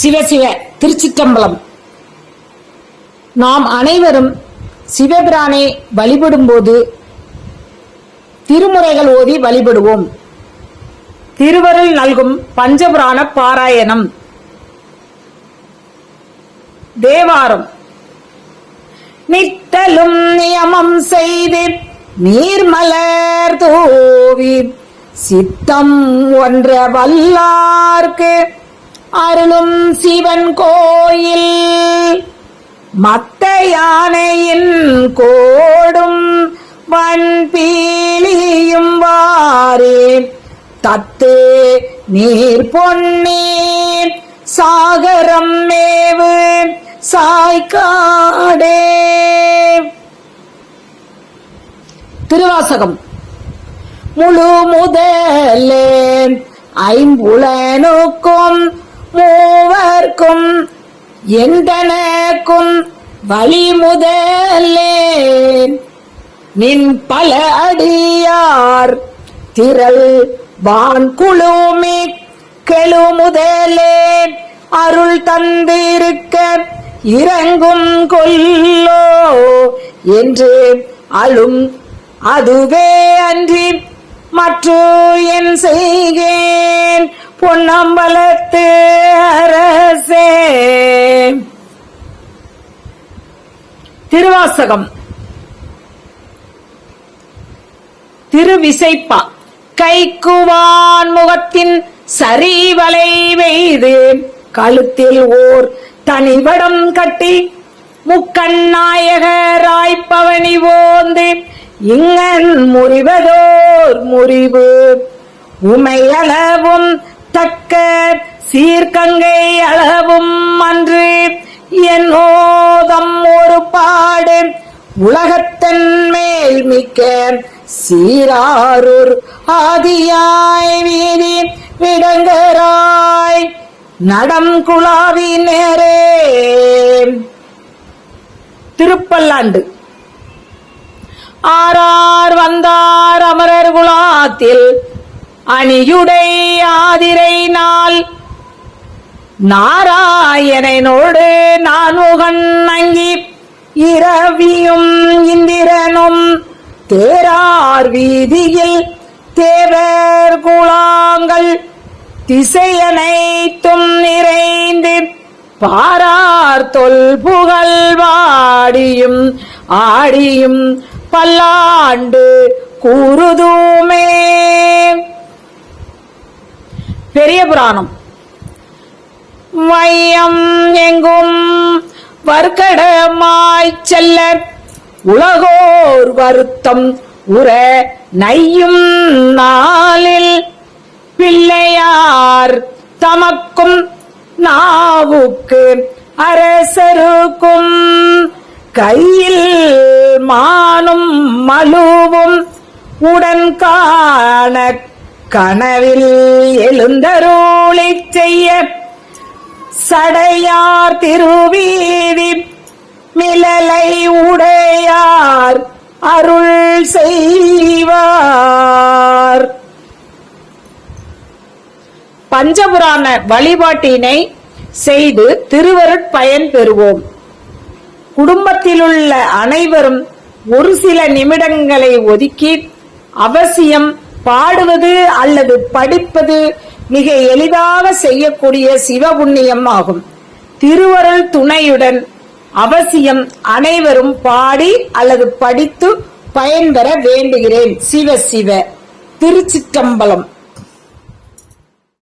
சிவசிவ திருச்சிற்றம்பலம். நாம் அனைவரும் சிவபிரானை வழிபடும்போது திருமுறைகள் ஓதி வழிபடுவோம். திருவருள் நல்கும் பஞ்சபுராண பாராயணம். தேவாரம். நித்தலும் நியமம் செய்து நீர்மலர் தூவி சித்தம் ஒன்ற வல்லார்க்கு அருளும் சிவன் கோயில். மத்த யானையின் கோடும் வன்பீலியும் வாரே தத்து நீர் பொன்னீர். சாகரம் மேவு சாய்காடே திருவாசகம். முழு முதலே ஐம்புலனுக்கும் மூவர்க்கும் எந்தனக்கும் வழி முதலே நின் பல அடியார் திரள் வான் குழுமே கெழு முதலே அருள் தந்திருக்க இறங்கும் கொல்லோ என்று அழும் அதுவே அன்றி மற்ற என் செய்கேன் பொன்னம்பலத்து அரசே. திருவாசகம். திருவிசைப்பா. கைக்குவான் முகத்தின் சரிவலை வெய்து கழுத்தில் ஓர் தனிவடம் கட்டி முக்கண்ணாயகராய்ப்பவனி ஓந்து இங்கன் முறிவதோர் முறிவு. உமையளவும் தக்க சீர்கங்கை அளவும் அன்று என்னோதம் ஒரு பாடு. உலகத்தன் மேல் மிக்க சீராரூர் ஆதியாய் வீதி விடங்கராய் நடம் குழாவி நேரே. திருப்பல்லாண்டு. ஆறார் வந்தார் அமரர் குலாத்தில் அணியுடை ஆதிரை நாள். நாராயணனோடு நான்முகன் அங்கி இரவியும் இந்திரனும் தேரார் வீதியில் தேவர் குழாங்கள் திசையனைத்தும் நிறைந்து பாரார் தொல் புகழ் வாடியும் ஆடியும் பல்லாண்டு கூறுதுமே. புராணம். வையம் எங்கும் வர்க்கடமாய் செல்ல உலகோர் வருத்தம் உற நையும் நாளில். பிள்ளையார் தமக்கும் நாவுக்கு அரசருக்கும். கையில் மானும் மலுவும் உடன் காண கனவில் எழுந்தருளை செய்ய சடையார் திருவீதி மிளலை உடையார் அருள் செய்வார். பஞ்சபுராண வழிபாட்டினை செய்து திருவருட் பயன் பெறுவோம். குடும்பத்திலுள்ள அனைவரும் ஒரு சில நிமிடங்களை ஒதுக்கி அவசியம் பாடுவது அல்லது படிப்பது மிக எளிதாக செய்யக்கூடிய சிவபுண்ணியம் ஆகும். திருவருள் துணையுடன் அவசியம் அனைவரும் பாடி அல்லது படித்து பயன்பெற வேண்டுகிறேன். சிவ சிவ. திருச்சிற்றம்பலம்.